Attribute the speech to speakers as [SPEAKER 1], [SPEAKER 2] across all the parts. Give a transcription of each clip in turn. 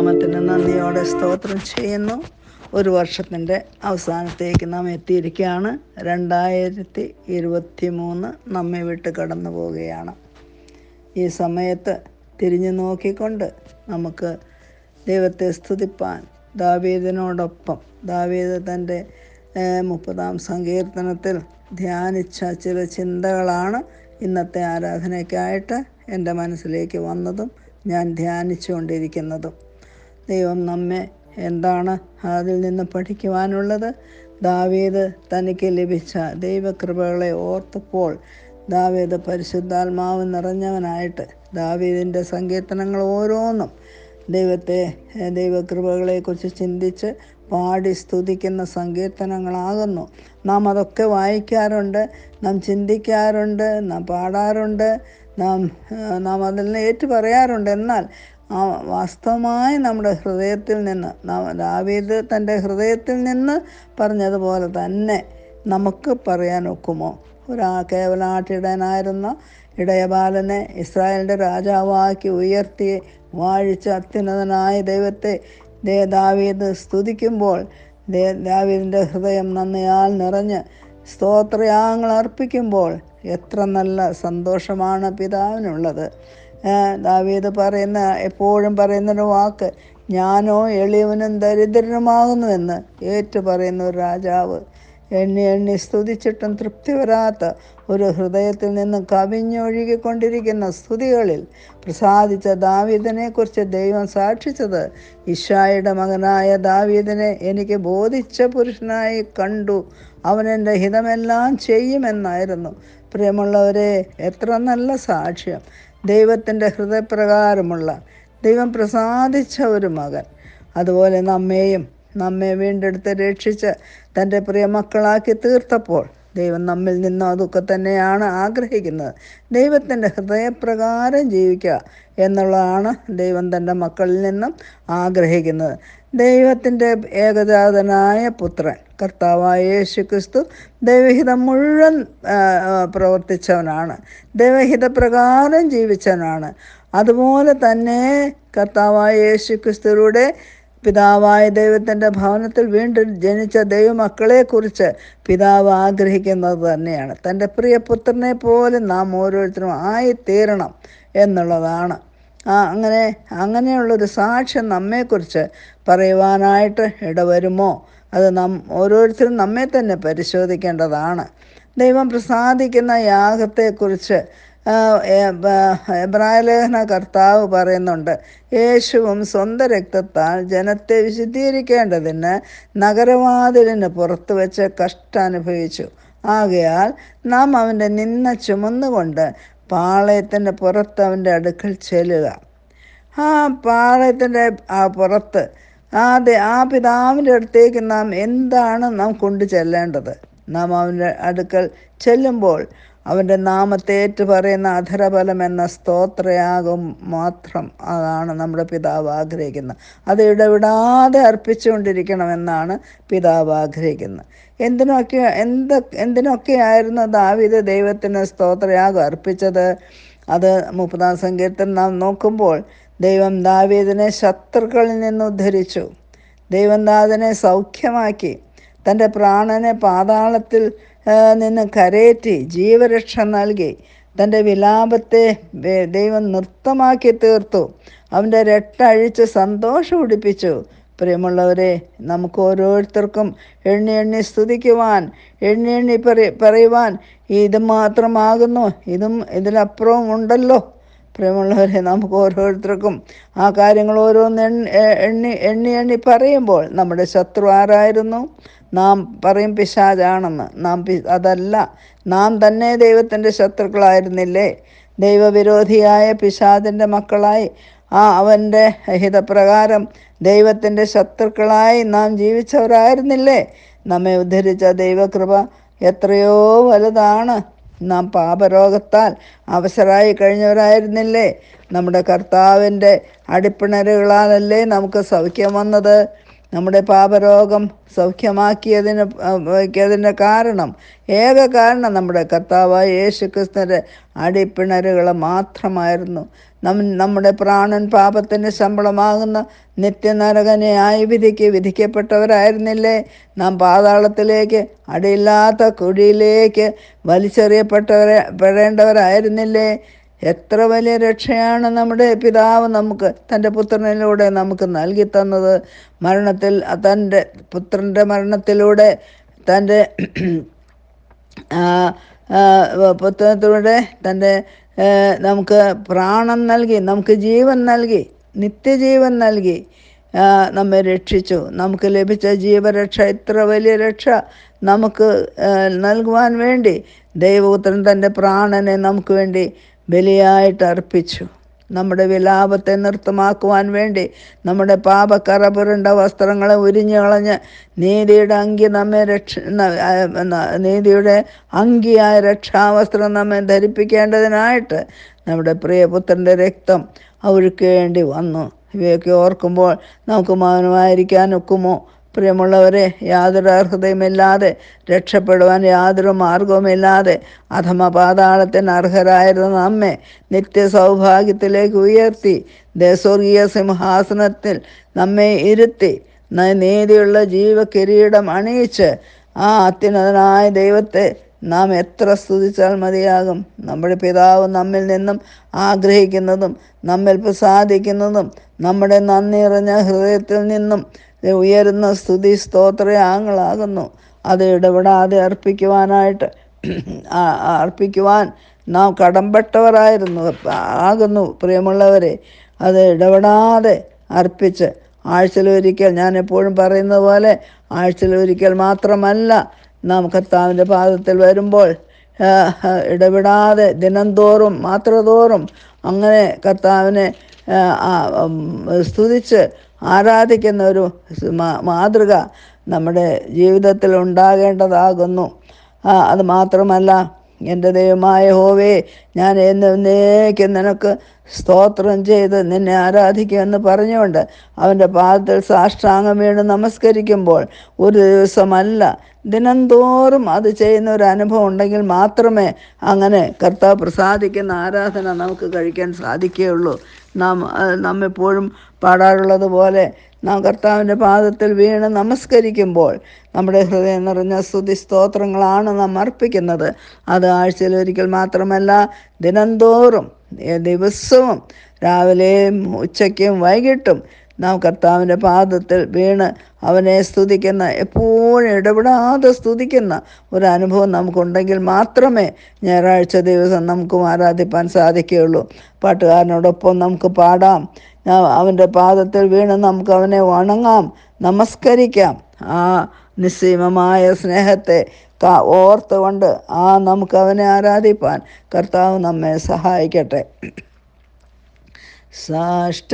[SPEAKER 1] നാമത്തിന് നന്ദിയോടെ സ്തോത്രം ചെയ്യുന്നു. ഒരു വർഷത്തിന്റെ അവസാനത്തേക്ക് നാം എത്തിയിരിക്കുകയാണ്. രണ്ടായിരത്തി ഇരുപത്തി മൂന്ന് നമ്മെ വിട്ട് കടന്നു പോവുകയാണ്. ഈ സമയത്ത് തിരിഞ്ഞു നോക്കിക്കൊണ്ട് നമുക്ക് ദൈവത്തെ സ്തുതിപ്പാൻ ദാവീദിനോടൊപ്പം ദാവീദ് തന്റെ മുപ്പതാം സങ്കീർത്തനത്തിൽ ധ്യാനിച്ച ചില ചിന്തകളാണ് ഇന്നത്തെ ആരാധനയ്ക്കായിട്ട് എന്റെ മനസ്സിലേക്ക് വന്നതും ഞാൻ ധ്യാനിച്ചുകൊണ്ടിരിക്കുന്നതും. ദൈവം നമ്മെ എന്താണ് അതിൽ നിന്ന് പഠിക്കുവാനുള്ളത്? ദാവീദ് തനിക്ക് ലഭിച്ച ദൈവകൃപകളെ ഓർത്തപ്പോൾ ദാവീദ് പരിശുദ്ധാത്മാവ് നിറഞ്ഞവനായിട്ട് ദാവീദിന്റെ സങ്കീർത്തനങ്ങൾ ഓരോന്നും ദൈവത്തെ ദൈവകൃപകളെക്കുറിച്ച് ചിന്തിച്ച് പാടി സ്തുതിക്കുന്ന സങ്കീർത്തനങ്ങളാകുന്നു. നാം അതൊക്കെ വായിക്കാറുണ്ട് നാം ചിന്തിക്കാറുണ്ട് നാം പാടാറുണ്ട് നാം നാം അതിൽ ഏറ്റു പറയാറുണ്ട്. എന്നാൽ ആ വാസ്തവമായി നമ്മുടെ ഹൃദയത്തിൽ നിന്ന് ദാവീദ് തന്റെ ഹൃദയത്തിൽ നിന്ന് പറഞ്ഞതുപോലെ തന്നെ നമുക്ക് പറയാൻ ഒക്കുമോ? ഒരാ കേവലാട്ടിടനായിരുന്ന ഇടയബാലനെ ഇസ്രായേലിന്റെ രാജാവാക്കി ഉയർത്തി വാഴിച്ച അത്യുന്നതനായ ദൈവത്തെ ദേ ദാവീദ് സ്തുതിക്കുമ്പോൾ ദേ ദാവീദിന്റെ ഹൃദയം നന്ദിയാൽ നിറഞ്ഞ് സ്തോത്രയാഗങ്ങൾ അർപ്പിക്കുമ്പോൾ എത്ര നല്ല സന്തോഷമാണ് പിതാവിനുള്ളത്. ഏ, ദാവീദ് പറയുന്ന എപ്പോഴും പറയുന്നൊരു വാക്ക് ഞാനോ എളിയവനും ദരിദ്രനുമാകുന്നുവെന്ന് ഏറ്റു പറയുന്ന ഒരു രാജാവ്. എണ്ണി എണ്ണി സ്തുതിച്ചിട്ടും തൃപ്തി വരാത്ത ഒരു ഹൃദയത്തിൽ നിന്ന് കവിഞ്ഞൊഴുകിക്കൊണ്ടിരിക്കുന്ന സ്തുതികളിൽ പ്രസാദിച്ച ദാവീദിനെക്കുറിച്ച് ദൈവം സാക്ഷിച്ചത് ഇഷായുടെ മകനായ ദാവീദിനെ എനിക്ക് ബോധിച്ച പുരുഷനായി കണ്ടു. അവൻ എന്റെ ഹിതമെല്ലാം ചെയ്യുമെന്നായിരുന്നു. പ്രിയമുള്ളവരെ എത്ര നല്ല സാക്ഷ്യം. ദൈവത്തിന്റെ ഹൃദയപ്രകാരമുള്ള ദൈവം പ്രസാദിച്ച ഒരു മകൻ. അതുപോലെ നമ്മെയും നമ്മെ വീണ്ടെടുത്ത് രക്ഷിച്ച് തന്റെ പ്രിയ മക്കളാക്കി തീർത്തപ്പോൾ ദൈവം നമ്മിൽ നിന്ന് അതൊക്കെ തന്നെയാണ് ആഗ്രഹിക്കുന്നത്. ദൈവത്തിന്റെ ഹൃദയപ്രകാരം ജീവിക്കുക എന്നുള്ളതാണ് ദൈവം തന്റെ മക്കളിൽ നിന്നും ആഗ്രഹിക്കുന്നത്. ദൈവത്തിന്റെ ഏകജാതനായ പുത്രൻ കർത്താവായ യേശു ക്രിസ്തു ദൈവഹിതം മുഴുവൻ പ്രവർത്തിച്ചവനാണ്. ദൈവഹിതപ്രകാരം ജീവിച്ചവനാണ്. അതുപോലെ തന്നെ കർത്താവായ യേശു ക്രിസ്തുവിലൂടെ പിതാവായ ദൈവത്തിന്റെ ഭവനത്തിൽ വീണ്ടും ജനിച്ച ദൈവമക്കളെക്കുറിച്ച് പിതാവ് ആഗ്രഹിക്കുന്നത് തന്നെയാണ്. തന്റെ പ്രിയപുത്രനെ പോലെ നാം ഓരോരുത്തരും ആയിത്തീരണം എന്നുള്ളതാണ്. ആ അങ്ങനെ അങ്ങനെയുള്ളൊരു സാക്ഷ്യം നമ്മെക്കുറിച്ച് പറയുവാനായിട്ട് ഇടവരുമോ? അത് നാം ഓരോരുത്തരും നമ്മെ തന്നെ പരിശോധിക്കേണ്ടതാണ്. ദൈവം പ്രസാദിക്കുന്ന യാഗത്തെക്കുറിച്ച് എബ്രായലേഖന കർത്താവ് പറയുന്നുണ്ട് യേശുവും സ്വന്തം രക്തത്താൽ ജനത്തെ വിശുദ്ധീകരിക്കേണ്ടതിന് നഗരവാതിലിന് പുറത്തു വെച്ച് കഷ്ടം അനുഭവിച്ചു. ആകയാൽ നാം അവന്റെ നിന്ന ചുമന്നുകൊണ്ട് പാളയത്തിന്റെ പുറത്ത് അവന്റെ അടുക്കൽ ചെല്ലുക. ആ പാളയത്തിന്റെ ആ പുറത്ത് ദേ- ആ പിതാവിന്റെ അടുത്തേക്ക് നാം എന്താണ് നാം കൊണ്ടു ചെല്ലേണ്ടത് നാം അവന്റെ അടുക്കൽ ചെല്ലുമ്പോൾ അവന്റെ നാമത്തേറ്റു പറയുന്ന അധരബലം എന്ന സ്തോത്രയാകും മാത്രം അതാണ് നമ്മുടെ പിതാവ് ആഗ്രഹിക്കുന്നത്. അത് ഇടവിടാതെ അർപ്പിച്ചുകൊണ്ടിരിക്കണമെന്നാണ് പിതാവ് ആഗ്രഹിക്കുന്നത്. എന്തിനൊക്കെ എന്ത് എന്തിനൊക്കെയായിരുന്നു ദാവീദ് ദൈവത്തിന് സ്തോത്രയാകും അർപ്പിച്ചത്? അത് മുപ്പതാം സങ്കീർത്തൻ നാം നോക്കുമ്പോൾ ദൈവം ദാവീദിനെ ശത്രുക്കളിൽ നിന്ന് ഉദ്ധരിച്ചു. ദൈവം ദാദിനെ സൗഖ്യമാക്കി. തന്റെ പ്രാണനെ പാതാളത്തിൽ നിന്ന് കരയേറ്റി ജീവരക്ഷ നൽകി. തന്റെ വിലാപത്തെ ദൈവം നൃത്തമാക്കി തീർത്തു. അവന്റെ രട്ടഴിച്ച് സന്തോഷം ഉടിപ്പിച്ചു. പ്രിയമുള്ളവരെ നമുക്ക് ഓരോരുത്തർക്കും എണ്ണി എണ്ണി സ്തുതിക്കുവാൻ എണ്ണി എണ്ണി പറ പറയുവാൻ ഇത് മാത്രമാകുന്നു. ഇതും ഇതിലപ്പുറവും ഉണ്ടല്ലോ. പ്രിയമുള്ളവരെ നമുക്ക് ഓരോരുത്തർക്കും ആ കാര്യങ്ങൾ ഓരോന്ന് എണ്ണി എണ്ണി എണ്ണി പറയുമ്പോൾ നമ്മുടെ ശത്രു ആരായിരുന്നു? നാം പറയും പിശാചാണെന്ന്. നാം പി- അതല്ല നാം തന്നെ ദൈവത്തിന്റെ ശത്രുക്കളായിരുന്നില്ലേ? ദൈവവിരോധിയായ പിശാചിന്റെ മക്കളായി. ആ അവന്റെ ഹിതപ്രകാരം ദൈവത്തിന്റെ ശത്രുക്കളായി നാം ജീവിച്ചവരായിരുന്നില്ലേ? നമ്മെ ഉദ്ധരിച്ച ദൈവകൃപ എത്രയോ വലുതാണ്. നാം പാപരോഗത്താൽ അവസരായി കഴിഞ്ഞവരായിരുന്നില്ലേ? നമ്മുടെ കർത്താവിന്റെ അടിപ്പിണരുകളാലല്ലേ നമുക്ക് സൗഖ്യം വന്നത്? നമ്മുടെ പാപരോഗം സൗഖ്യമാക്കിയതിന് ക്കിയതിന്റെ കാരണം ഏക കാരണം നമ്മുടെ കർത്താവായ യേശു ക്രിസ്തുവിന്റെ അടിപ്പിണരുകൾ മാത്രമായിരുന്നു. നം നമ്മുടെ പ്രാണൻ പാപത്തിന് ശമ്പളമാകുന്ന നിത്യനരകനെയായി വിധിക്ക് വിധിക്കപ്പെട്ടവരായിരുന്നില്ലേ? നാം പാതാളത്തിലേക്ക് അടിയില്ലാത്ത കുഴിയിലേക്ക് വലിച്ചെറിയപ്പെട്ടവരെ പെടേണ്ടവരായിരുന്നില്ലേ? എത്ര വലിയ രക്ഷയാണ് നമ്മുടെ പിതാവ് നമുക്ക് തന്റെ പുത്രനിലൂടെ നമുക്ക് നൽകി തന്നത്. മരണത്തിൽ തന്റെ പുത്രന്റെ മരണത്തിലൂടെ തന്റെ പുത്രത്തിലൂടെ തന്റെ നമുക്ക് പ്രാണൻ നൽകി നമുക്ക് ജീവൻ നൽകി നിത്യജീവൻ നൽകി നമ്മെ രക്ഷിച്ചു. നമുക്ക് ലഭിച്ച ജീവരക്ഷ ഇത്ര വലിയ രക്ഷ നമുക്ക് നൽകുവാൻ വേണ്ടി ദൈവപുത്രൻ തന്റെ പ്രാണനെ നമുക്ക് വേണ്ടി ബലിയായിട്ട് അർപ്പിച്ചു നമ്മുടെ വിലാപത്തെ നൃത്തമാക്കുവാൻ വേണ്ടി നമ്മുടെ പാപക്കറ പുരണ്ട വസ്ത്രങ്ങളെ ഉരിഞ്ഞു കളഞ്ഞ് നീതിയുടെ അങ്കി നമ്മെ രക്ഷ നീതിയുടെ അങ്കിയായ രക്ഷാവസ്ത്രം നമ്മെ ധരിപ്പിക്കേണ്ടതിനായിട്ട് നമ്മുടെ പ്രിയപുത്രന്റെ രക്തം ഒഴുക്കേണ്ടി വന്നു. ഇവയൊക്കെ ഓർക്കുമ്പോൾ നമുക്ക് മൗനമായിരിക്കാൻ ഒക്കുമോ പ്രിയമുള്ളവരെ യാതൊരു അർഹതയുമില്ലാതെ രക്ഷപ്പെടുവാൻ യാതൊരു മാർഗവുമില്ലാതെ അധമ പാതാളത്തിന് അർഹരായിരുന്ന നമ്മെ നിത്യ സൗഭാഗ്യത്തിലേക്ക് ഉയർത്തി ദേശോർഗീയ സിംഹാസനത്തിൽ നമ്മെ ഇരുത്തി നീതിയുള്ള ജീവകിരീടം അണിയിച്ച് ആ അത്യുന്നതനായ ദൈവത്തെ നാം എത്ര സ്തുതിച്ചാൽ മതിയാകും? നമ്മുടെ പിതാവ് നമ്മിൽ നിന്നും ആഗ്രഹിക്കുന്നതും നമ്മിൽ പ്രസാദിക്കുന്നതും നമ്മുടെ നന്ദി നിറഞ്ഞ ഹൃദയത്തിൽ നിന്നും ഉയരുന്ന സ്തുതി സ്തോത്രയാങ്ങളാകുന്നു. അത് ഇടപെടാതെ അർപ്പിക്കുവാനായിട്ട് അർപ്പിക്കുവാൻ നാം കടംപെട്ടവരായിരുന്നു ആകുന്നു പ്രിയമുള്ളവരെ അത് ഇടപെടാതെ അർപ്പിച്ച് ആഴ്ചയിലൊരിക്കൽ ഞാൻ എപ്പോഴും പറയുന്നത് പോലെ ആഴ്ചയിലൊരിക്കൽ മാത്രമല്ല നാം കർത്താവിന്റെ പാദത്തിൽ വരുമ്പോൾ ഇടപെടാതെ ദിനംതോറും മാത്രതോറും അങ്ങനെ കർത്താവിനെ സ്തുതിച്ച് ആരാധിക്കുന്ന ഒരു മാതൃക നമ്മുടെ ജീവിതത്തിൽ ഉണ്ടാകേണ്ടതാകുന്നു. അത് മാത്രമല്ല എന്റെ ദൈവമായ ഹോവേ ഞാൻ എന്നേക്കും നിനക്ക് സ്തോത്രം ചെയ്ത് നിന്നെ ആരാധിക്കുമെന്ന് പറഞ്ഞുകൊണ്ട് അവന്റെ പാദത്തിൽ സാഷ്ടാംഗം വീണ് നമസ്കരിക്കുമ്പോൾ ഒരു ദിവസമല്ല ദിനംതോറും അത് ചെയ്യുന്ന ഒരു അനുഭവം ഉണ്ടെങ്കിൽ മാത്രമേ അങ്ങനെ കർത്താവ് പ്രസാദിക്കുന്ന ആരാധന നമുക്ക് കഴിക്കാൻ സാധിക്കുകയുള്ളൂ. നാം നാം എപ്പോഴും പാടാറുള്ളത് പോലെ നാം കർത്താവിന്റെ പാദത്തിൽ വീണ് നമസ്കരിക്കുമ്പോൾ നമ്മുടെ ഹൃദയം നിറഞ്ഞ സ്തുതി സ്തോത്രങ്ങളാണ് നാം അർപ്പിക്കുന്നത്. അത് ആഴ്ചയിൽ ഒരിക്കൽ മാത്രമല്ല ദിനംതോറും ദിവസവും രാവിലെയും ഉച്ചയ്ക്കും വൈകിട്ടും നാം കർത്താവിന്റെ പാദത്തിൽ വീണ് അവനെ സ്തുതിക്കുന്ന എപ്പോഴും ഇടപെടാതെ സ്തുതിക്കുന്ന ഒരു അനുഭവം നമുക്കുണ്ടെങ്കിൽ മാത്രമേ ഞായറാഴ്ച ദിവസം നമുക്ക് ആരാധിപ്പാൻ സാധിക്കുകയുള്ളൂ. പാട്ടുകാരനോടൊപ്പം നമുക്ക് പാടാം. അവന്റെ പാദത്തിൽ വീണ് നമുക്ക് അവനെ വണങ്ങാം നമസ്കരിക്കാം. ആ നിസ്സീമമായ സ്നേഹത്തെ ഓർത്തുകൊണ്ട് ആ നമുക്ക് അവനെ ആരാധിപ്പാൻ കർത്താവ് നമ്മെ സഹായിക്കട്ടെ. സാഷ്ടാംഗം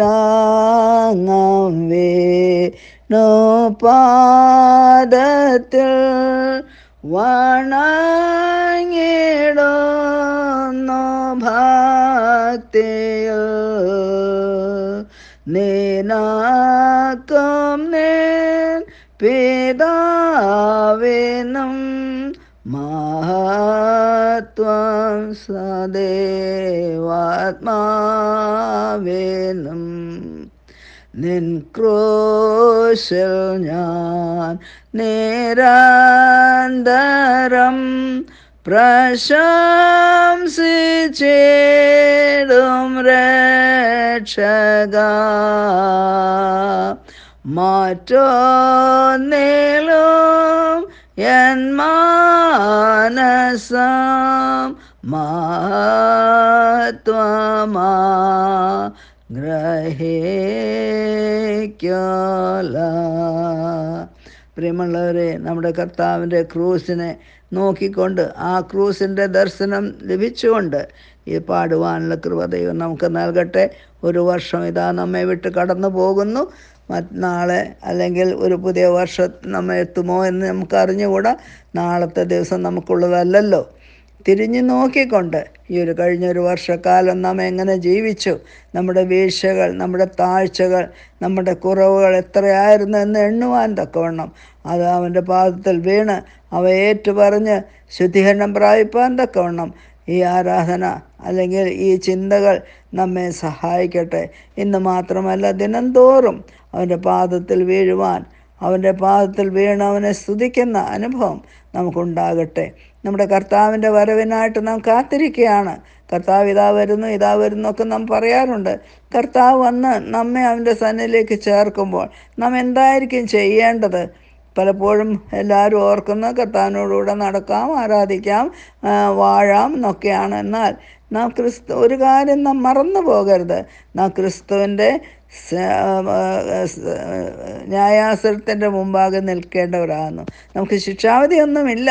[SPEAKER 1] വീണു പാദത്തിൽ വണങ്ങിടുന്നു ഭക്തിയിൽ നീനാക്കം നേൻ പിതാവിനും മഹത്വം സദേവാത്മാവിനും നിൻ ക്രോശൽ ഞാൻ നേരാന്തരം പ്രശംസിച്ചേടും രക്ഷക. മറ്റൊന്നിലും എൻ മാനസം മഹത്വമാ ഗ്രഹിക്കല പ്രിയമുള്ളവരെ നമ്മുടെ കർത്താവിന്റെ ക്രൂസിനെ നോക്കിക്കൊണ്ട് ആ ക്രൂസിന്റെ ദർശനം ലഭിച്ചുകൊണ്ട് ഈ പാടുവാനുള്ള കൃപ ദൈവം നമുക്ക് നൽകട്ടെ. ഒരു വർഷം ഇതാ നമ്മെ വിട്ട് കടന്നു പോകുന്നു. നാളെ അല്ലെങ്കിൽ ഒരു പുതിയ വർഷം നമ്മെ എത്തുമോ എന്ന് നമുക്ക് അറിഞ്ഞുകൂടാ നാളത്തെ ദിവസം നമുക്കുള്ളതല്ലല്ലോ. തിരിഞ്ഞു നോക്കിക്കൊണ്ട് ഈ ഒരു കഴിഞ്ഞൊരു വർഷക്കാലം നാം എങ്ങനെ ജീവിച്ചു? നമ്മുടെ വീഴ്ചകൾ നമ്മുടെ താഴ്ചകൾ നമ്മുടെ കുറവുകൾ എത്രയായിരുന്നു എന്ന് എണ്ണുവാൻ തക്കവണ്ണം. അത് അവന്റെ പാദത്തിൽ വീണ് അവ ഏറ്റുപറഞ്ഞ് ശുദ്ധീകരണം പ്രാപിപ്പാൻ തക്കവണ്ണം. ഈ ആരാധന അല്ലെങ്കിൽ ഈ ചിന്തകൾ നമ്മെ സഹായിക്കട്ടെ. ഇന്ന് മാത്രമല്ല ദിനംതോറും അവന്റെ പാദത്തിൽ വീഴുവാൻ അവന്റെ പാദത്തിൽ വീണ് അവനെ സ്തുതിക്കുന്ന അനുഭവം നമുക്കുണ്ടാകട്ടെ. നമ്മുടെ കർത്താവിന്റെ വരവിനായിട്ട് നാം കാത്തിരിക്കുകയാണ്. കർത്താവ് ഇതാ വരുന്നു ഇതാ വരുന്നു ഒക്കെ നാം പറയാറുണ്ട്. കർത്താവ് വന്ന് നമ്മെ അവന്റെ സന്നിലേക്ക് ചേർക്കുമ്പോൾ നാം എന്തായിരിക്കും ചെയ്യേണ്ടത്? പലപ്പോഴും എല്ലാവരും ഓർക്കുന്ന കർത്താവിനോടുകൂടെ നടക്കാം ആരാധിക്കാം വാഴാം എന്നൊക്കെയാണ്. എന്നാൽ നാം ക്രിസ്തു ഒരു കാര്യം നാം മറന്നു പോകരുത്. നാം ക്രിസ്തുവിന്റെ ന്യായാസനത്തിന്റെ മുമ്പാകെ നിൽക്കേണ്ടവരാകുന്നു നമുക്ക് ശിക്ഷാവധിയൊന്നുമില്ല.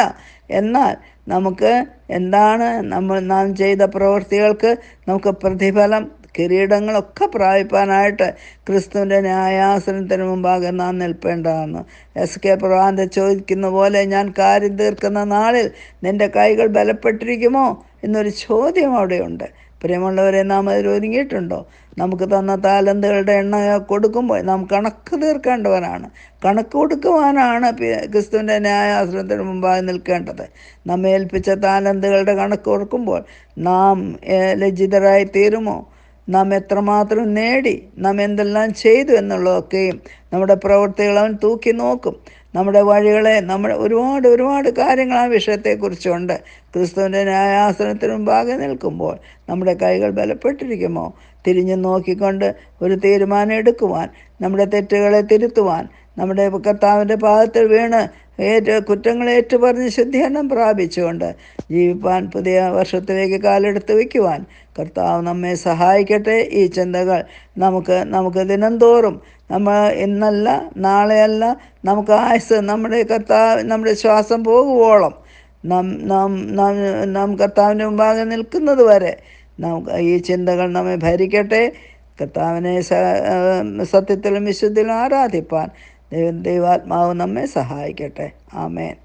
[SPEAKER 1] എന്നാൽ നമുക്ക് എന്താണ് നമ്മൾ നാം ചെയ്ത പ്രവൃത്തികൾക്ക് നമുക്ക് പ്രതിഫലം കിരീടങ്ങളൊക്കെ പ്രാപിപ്പാനായിട്ട് ക്രിസ്തുവിന്റെ ന്യായാസനത്തിന് മുമ്പാകെ നാം നിൽപ്പേണ്ടതാണ്. എസ് കെ പ്രവാന്ത ചോദിക്കുന്ന പോലെ ഞാൻ കാര്യം തീർക്കുന്ന നാളിൽ നിന്റെ കൈകൾ ബലപ്പെട്ടിരിക്കുമോ എന്നൊരു ചോദ്യം അവിടെയുണ്ട്. പ്രിയമുള്ളവരെ നാം അതിൽ ഒരുങ്ങിയിട്ടുണ്ടോ? നമുക്ക് തന്ന താലന്തുകളുടെ എണ്ണ കൊടുക്കുമ്പോൾ നാം കണക്ക് തീർക്കേണ്ടവരാണ്. കണക്ക് കൊടുക്കുവാനാണ് ക്രിസ്തുവിന്റെ ന്യായാശ്രമത്തിന് മുമ്പായി നിൽക്കേണ്ടത്. നമ്മെ ഏൽപ്പിച്ച താലന്തുകളുടെ കണക്ക് കൊടുക്കുമ്പോൾ നാം ലജ്ജിതരായി തീരുമോ? നാം എത്രമാത്രം നേടി? നാം എന്തെല്ലാം ചെയ്തു എന്നുള്ളതൊക്കെയും നമ്മുടെ പ്രവൃത്തികൾ അവൻ തൂക്കി നോക്കും. നമ്മുടെ വഴികളെ നമ്മുടെ ഒരുപാട് ഒരുപാട് കാര്യങ്ങൾ ആ വിഷയത്തെക്കുറിച്ചുണ്ട്. ക്രിസ്തുവിന്റെ ന്യായാസനത്തിന് മുമ്പാകെ നിൽക്കുമ്പോൾ നമ്മുടെ കൈകൾ ബലപ്പെട്ടിരിക്കുമോ? തിരിഞ്ഞു നോക്കിക്കൊണ്ട് ഒരു തീരുമാനം എടുക്കുവാൻ നമ്മുടെ തെറ്റുകളെ തിരുത്തുവാൻ നമ്മുടെ കർത്താവിന്റെ പാദത്തിൽ വീണ് ഏറ്റ കുറ്റങ്ങൾ ഏറ്റുപറഞ്ഞ് ശുദ്ധീകരണം പ്രാപിച്ചുകൊണ്ട് ജീവിപ്പാൻ പുതിയ വർഷത്തിലേക്ക് കാലെടുത്ത് വയ്ക്കുവാൻ കർത്താവ് നമ്മെ സഹായിക്കട്ടെ. ഈ ചിന്തകൾ നമുക്ക് നമുക്ക് ദിനംതോറും നമ്മൾ ഇന്നല്ല നാളെയല്ല നമുക്ക് ആയുസ് നമ്മുടെ കർത്താവ് നമ്മുടെ ശ്വാസം പോകുവോളം നാം നാം നാം കർത്താവിന്റെ മുമ്പാകെ നിൽക്കുന്നത് വരെ നമുക്ക് ഈ ചിന്തകൾ നമ്മെ ഭരിക്കട്ടെ. കർത്താവിനെ സത്യത്തിലും വിശുദ്ധിയിലും ആരാധിപ്പാൻ ദൈവ ദൈവാത്മാവ് നമ്മെ സഹായിക്കട്ടെ. ആമേൻ.